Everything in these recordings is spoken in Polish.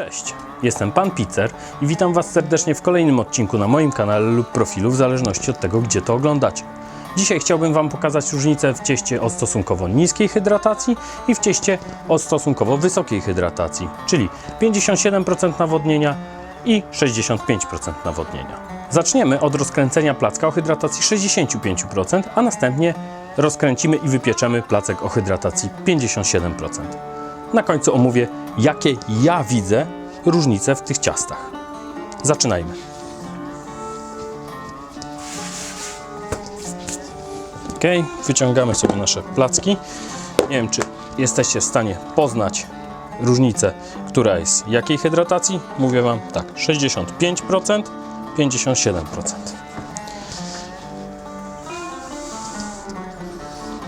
Cześć, jestem Pan Pizzer i witam Was serdecznie w kolejnym odcinku na moim kanale lub profilu, w zależności od tego, gdzie to oglądacie. Dzisiaj chciałbym Wam pokazać różnicę w cieście o stosunkowo niskiej hydratacji i w cieście o stosunkowo wysokiej hydratacji, czyli 57% nawodnienia i 65% nawodnienia. Zaczniemy od rozkręcenia placka o hydratacji 65%, a następnie rozkręcimy i wypieczemy placek o hydratacji 57%. Na końcu omówię, jakie ja widzę różnice w tych ciastach. Zaczynajmy. Ok, wyciągamy sobie nasze placki. Nie wiem, czy jesteście w stanie poznać różnicę, która jest jakiej hydratacji. Mówię Wam tak, 65%, 57%.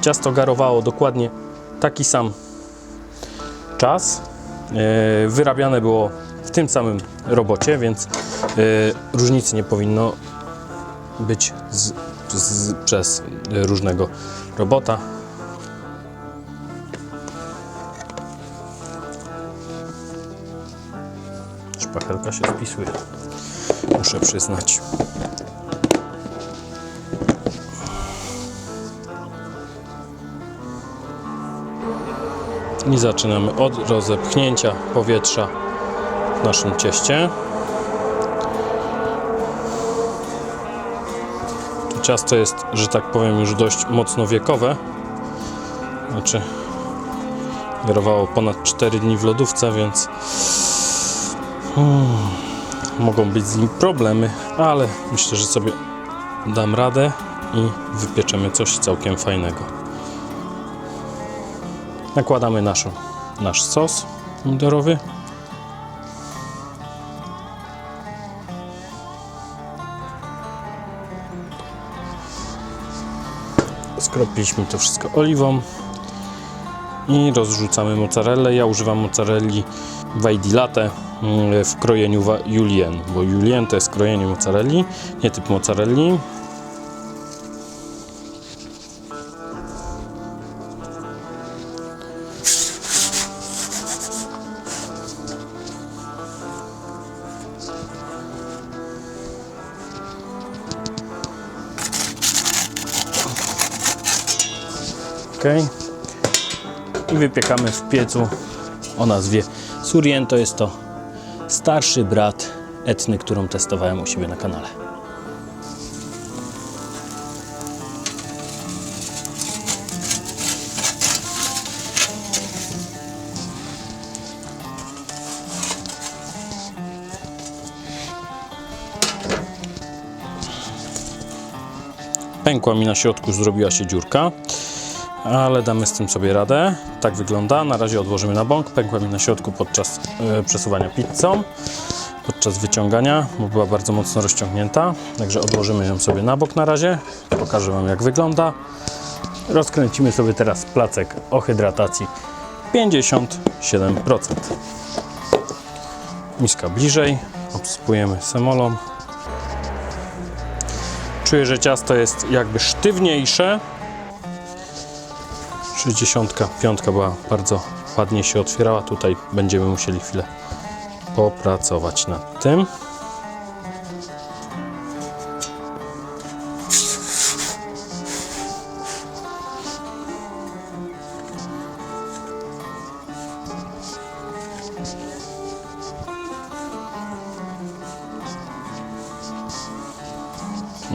Ciasto garowało dokładnie taki sam czas. E, Wyrabiane było w tym samym robocie, więc e, różnicy nie powinno być z, z, przez różnego robota. Szpachelka się spisuje, muszę przyznać. I zaczynamy od rozepchnięcia powietrza w naszym cieście. To ciasto jest, że tak powiem, już dość mocno wiekowe. Znaczy, garowało ponad 4 dni w lodówce, więc hmm, mogą być z nim problemy, ale myślę, że sobie dam radę i wypieczemy coś całkiem fajnego. Nakładamy nasz sos pomidorowy. Skropiliśmy to wszystko oliwą i rozrzucamy mozzarellę. Ja używam mozzarelli Vidi Latte mm, w krojeniu Julien, bo Julien to jest krojenie mozzarelli, nie typ mozzarelli. Ok. I wypiekamy w piecu o nazwie Surien. To jest to starszy brat etny, którą testowałem u siebie na kanale. Pękła mi na środku, zrobiła się dziurka ale damy z tym sobie radę. Tak wygląda. Na razie odłożymy na bąk. Pękła mi na środku podczas e, przesuwania pizzą, podczas wyciągania, bo była bardzo mocno rozciągnięta. Także odłożymy ją sobie na bok na razie. Pokażę Wam jak wygląda. Rozkręcimy sobie teraz placek o hydratacji 57%. Miska bliżej. Obsypujemy semolą. Czuję, że ciasto jest jakby sztywniejsze, 65 była bardzo ładnie się otwierała. Tutaj będziemy musieli chwilę popracować nad tym.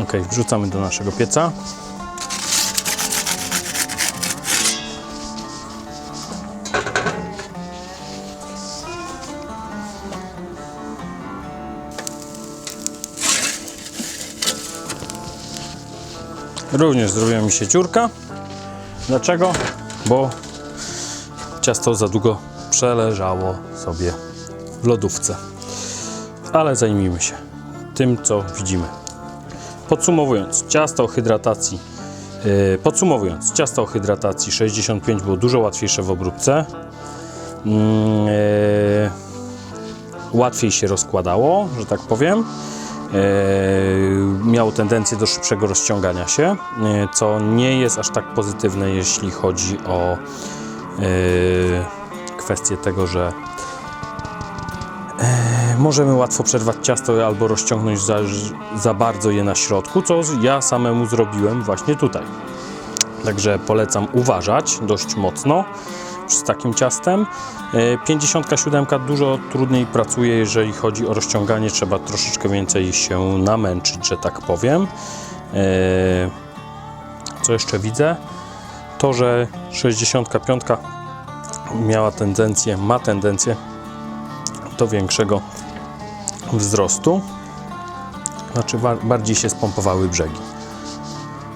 Ok, wrzucamy do naszego pieca. Również zrobiła mi się dziurka. Dlaczego? Bo ciasto za długo przeleżało sobie w lodówce. Ale zajmijmy się tym, co widzimy. Podsumowując, ciasto o hydratacji yy, podsumowując, ciasto o hydratacji 65 było dużo łatwiejsze w obróbce. Yy, łatwiej się rozkładało, że tak powiem. E, miało tendencję do szybszego rozciągania się, e, co nie jest aż tak pozytywne, jeśli chodzi o e, kwestię tego, że możemy łatwo przerwać ciasto albo rozciągnąć za, za bardzo je na środku, co ja samemu zrobiłem właśnie tutaj. Także polecam uważać dość mocno z takim ciastem. E, 57 dużo trudniej pracuje, jeżeli chodzi o rozciąganie. Trzeba troszeczkę więcej się namęczyć, że tak powiem. E, Co jeszcze widzę? To, że 65 miała tendencję, ma tendencję do większego wzrostu. Znaczy bardziej się spompowały brzegi.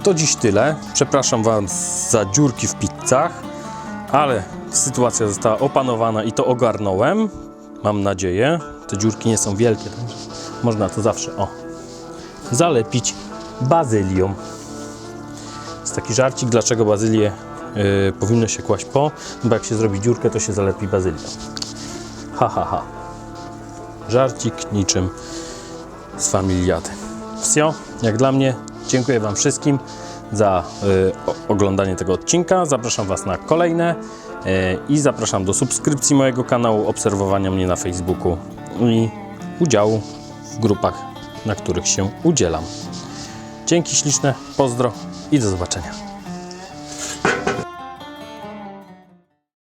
To dziś tyle. Przepraszam Was za dziurki w pizzach, ale sytuacja została opanowana i to ogarnąłem. Mam nadzieję. Te dziurki nie są wielkie, także można to zawsze o zalepić bazylią. Jest taki żarcik, dlaczego bazylię y, powinno się kłaść po, bo jak się zrobi dziurkę, to się zalepi bazylią. Ha, ha, ha. Żarcik niczym z familiady. Wsio, jak dla mnie, dziękuję Wam wszystkim za y, oglądanie tego odcinka. Zapraszam Was na kolejne y, i zapraszam do subskrypcji mojego kanału, obserwowania mnie na Facebooku i udziału w grupach, na których się udzielam. Dzięki śliczne, pozdro i do zobaczenia.